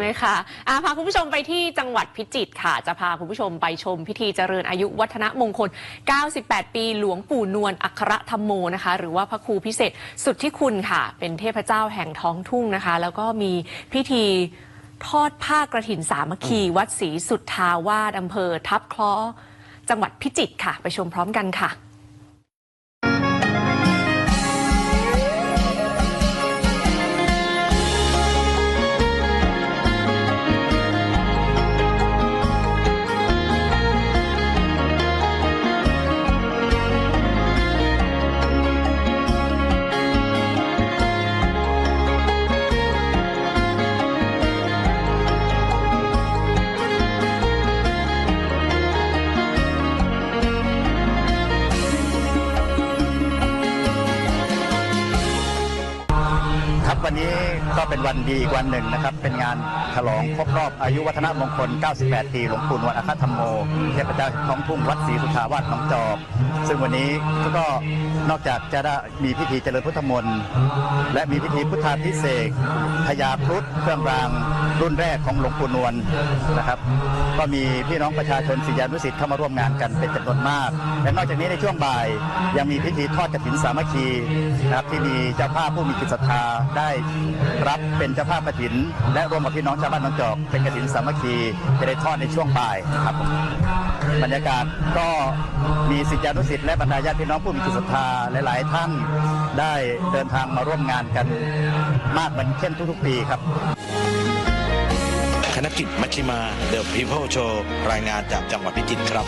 เลยค่ะอาพาคุณผู้ชมไปที่จังหวัดพิจิตรค่ะ จะพาคุณผู้ชมไปชมพิธีเจริญอายุวัฒนมงคล 98 ปีหลวงปู่นวลอัครธรรมโมนะคะ หรือว่าพระครูพิเศษสุดที่คุณค่ะ เป็นเทพเจ้าแห่งท้องทุ่งนะคะ แล้วก็มีพิธีทอดผ้ากระถินสามัคคี วัดศรีสุทธาวาสอำเภอทับคล้อ จังหวัดพิจิตรค่ะ ไปชมพร้อมกันค่ะ ครับวันนี้ก็เป็นวันดีอีกวันหนึ่งนะครับ เป็นงานฉลองครบรอบอายุวัฒนมงคล 98 ปีหลวงปู่นวลอาคาธรรมโมเทพเจ้าท้องทุ่งวัดศรีสุทาวาสหนองจอก ซึ่งวันนี้ก็นอกจากจะได้มีพิธีเจริญพุทธมนต์และมีพิธีพุทธาพิเศษกพญาครุฑเครื่องรางรุ่นแรกของหลวงปู่นวลนะครับ ก็มีพี่น้องประชาชนศิษยานุศิษย์เข้ามาร่วมงานกันเป็นจำนวนมาก และนอกจากนี้ในช่วงบ่าย ยังมีพิธีทอดกฐินสามัคคีนะครับที่มีเจ้าภาพผู้มีจิตศรัทธาได้รับเป็นเจ้าภาพกฐิน และร่วมกับพี่น้องชาวบ้านหนองจอก เป็นกฐินสามัคคีจะได้ทอดในช่วงบ่ายครับ บรรยากาศก็มีศิษยานุศิษย์และบรรดาญาติพี่น้องผู้มีจิตศรัทธาหลาย ๆ ท่านได้เดินทางมาร่วมงานกันมากเหมือนเช่นทุก ๆ ปีครับคณะกิจมัชชิมาเดอะพีเพิลโชว์รายงานจากจังหวัดพิจิตรครับ